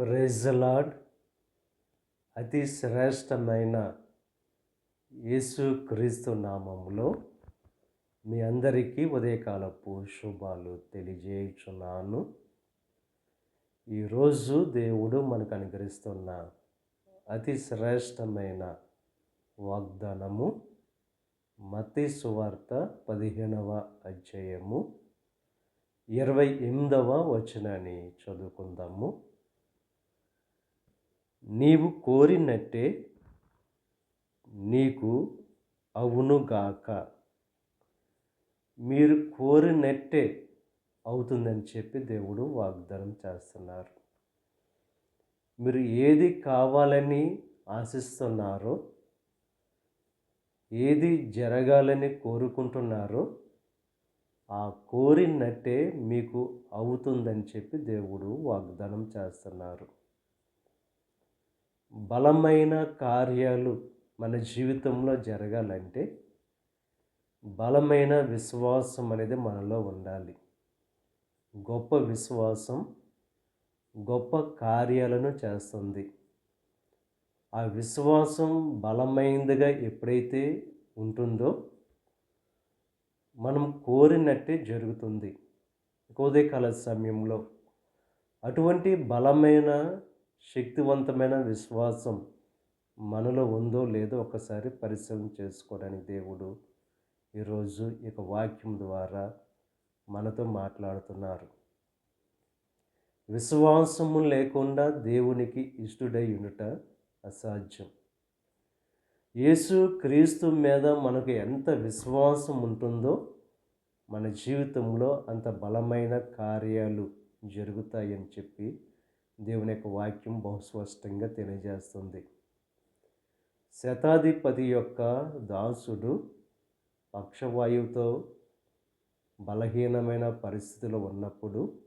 ప్రెజలాడ్. అతి శ్రేష్టమైన యేసు క్రీస్తు నామంలో మీ అందరికీ ఉదయకాలపు శుభాలు తెలియజేయుచున్నాను. ఈరోజు దేవుడు మనకు అనుగ్రహిస్తున్న అతి శ్రేష్టమైన వాగ్దానము మతి సువార్త పదిహేనవ అధ్యాయము ఇరవై ఎనిమిదవ వచనాన్ని చదువుకుందాము. నీవు కోరినట్టే నీకు అవునుగాక మీరు కోరినట్టే అవుతుందని చెప్పి దేవుడు వాగ్దానం చేస్తున్నారు. మీరు ఏది కావాలని ఆశిస్తున్నారో ఏది జరగాలని కోరుకుంటున్నారో ఆ కోరినట్టే మీకు అవుతుందని చెప్పి దేవుడు వాగ్దానం చేస్తున్నారు. బలమైన కార్యాలు మన జీవితంలో జరగాలంటే బలమైన విశ్వాసం అనేది మనలో ఉండాలి. గొప్ప విశ్వాసం గొప్ప కార్యాలను చేస్తుంది. ఆ విశ్వాసం బలమైనదిగా ఎప్పుడైతే ఉంటుందో మనం కోరినట్టే జరుగుతుంది. ఉదయకాల సమయంలో అటువంటి బలమైన శక్తివంతమైన విశ్వాసం మనలో ఉందో లేదో ఒకసారి పరిశీలన చేసుకోవడానికి దేవుడు ఈరోజు ఇక వాక్యం ద్వారా మనతో మాట్లాడుతున్నారు. విశ్వాసము లేకుండా దేవునికి ఇష్టడై ఉండుట అసాధ్యం. యేసు క్రీస్తు మీద మనకు ఎంత విశ్వాసం ఉంటుందో మన జీవితంలో అంత బలమైన కార్యాలు జరుగుతాయని చెప్పి దేవుని యొక్క వాక్యం బహుస్పష్టంగా తెలియజేస్తుంది. శతాధిపతి యొక్క దాసుడు పక్షవాయువుతో బలహీనమైన పరిస్థితిలో ఉన్నప్పుడు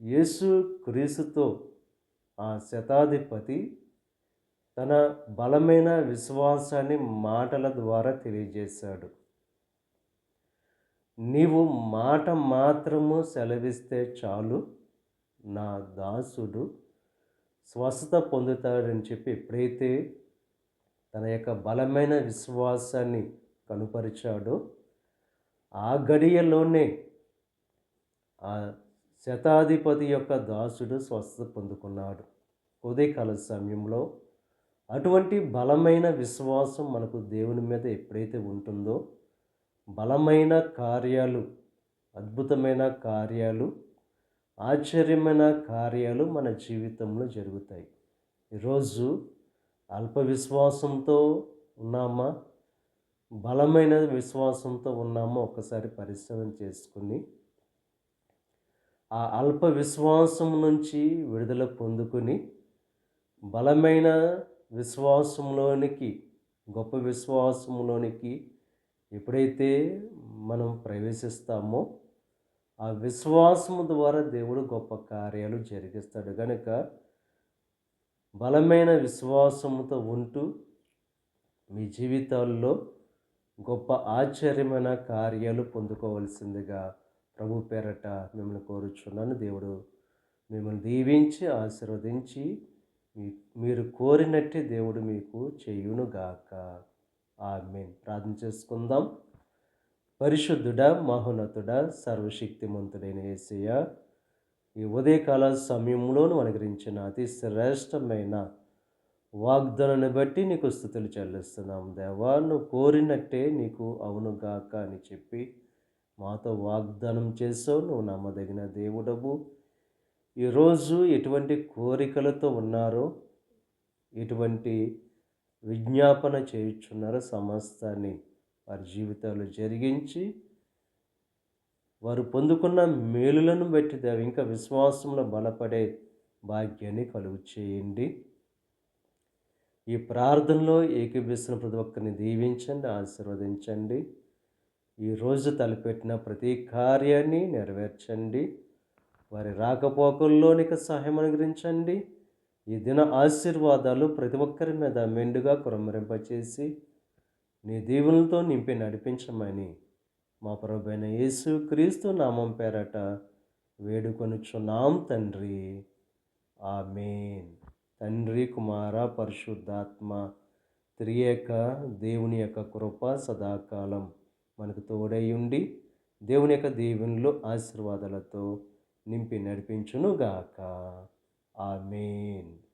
యేసు క్రీసుతో ఆ శతాధిపతి తన బలమైన విశ్వాసాన్ని మాటల ద్వారా తెలియజేశాడు. నీవు మాట మాత్రము సెలవిస్తే చాలు నా దాసుడు స్వస్థత పొందుతాడని చెప్పి ఎప్పుడైతే తన యొక్క బలమైన విశ్వాసాన్ని కనుపరిచాడో ఆ గడియలోనే ఆ శతాధిపతి యొక్క దాసుడు స్వస్థత పొందుకున్నాడు. ఉదయకాల సమయంలో అటువంటి బలమైన విశ్వాసం మనకు దేవుని మీద ఎప్పుడైతే ఉంటుందో బలమైన కార్యాలు అద్భుతమైన కార్యాలు ఆశ్చర్యమైన కార్యాలు మన జీవితంలో జరుగుతాయి. ఈరోజు అల్ప విశ్వాసంతో ఉన్నామా? బలమైన విశ్వాసంతో ఉన్నామో? ఒకసారి పరిశ్రమ చేసుకుని ఆ అల్ప విశ్వాసం నుంచి విడుదల పొందుకుని బలమైన విశ్వాసంలోనికి గొప్ప విశ్వాసంలోనికి ఎప్పుడైతే మనం ప్రవేశిస్తామో ఆ విశ్వాసము ద్వారా దేవుడు గొప్ప కార్యాలు జరిగిస్తాడు. కనుక బలమైన విశ్వాసముతో ఉంటూ మీ జీవితాల్లో గొప్ప ఆశ్చర్యమైన కార్యాలు పొందుకోవలసిందిగా ప్రభు పేరట మిమ్మల్ని కోరుచున్నాను. దేవుడు మిమ్మల్ని దీవించి ఆశీర్వదించి మీ మీరు కోరినట్టే దేవుడు మీకు చేయునుగాక. ఆమె ప్రార్థన చేసుకుందాం. పరిశుద్ధుడ మహోన్నతుడ సర్వశక్తిమంతుడైన ఏసయ్య ఈ ఉదయకాల సమయంలోను అనుగ్రహించిన అతి శ్రేష్టమైన వాగ్దానాన్ని బట్టి నీకు స్థుతులు చెల్లిస్తున్నాం దేవా. నువ్వు కోరినట్టే నీకు అవునుగాక అని చెప్పి మాతో వాగ్దానం చేసావు నువ్వు నమ్మదగిన దేవుడవు. ఈరోజు ఎటువంటి కోరికలతో ఉన్నారో ఎటువంటి విజ్ఞాపన చేయుచున్నారో సమస్తాన్ని వారి జీవితాలు జరిగించి వారు పొందుకున్న మేలులను బట్టి దేవ ఇంకా విశ్వాసంలో బలపడే భాగ్యాన్ని కలుగు చేయండి. ఈ ప్రార్థనలో ఏకీభిస్తున్న ప్రతి ఒక్కరిని దీవించండి ఆశీర్వదించండి. ఈరోజు తలపెట్టిన ప్రతి కార్యాన్ని నెరవేర్చండి. వారి రాకపోకల్లోనికి సహాయం అనుగ్రహించండి. ఈ దిన ఆశీర్వాదాలు ప్రతి ఒక్కరి మీద మెండుగా కురమరింపచేసి నీ దీవులతో నింపి నడిపించమని మా ప్రభైన యేసు క్రీస్తు నామం పేరట వేడుకొనుచున్నాం తండ్రి. ఆమెన్. తండ్రి కుమార పరిశుద్ధాత్మ త్రియేక దేవుని యొక్క కృప సదాకాలం మనకు తోడై ఉండి దేవుని యొక్క దీవెనలు ఆశీర్వాదాలతో నింపి నడిపించునుగాక. ఆమెన్.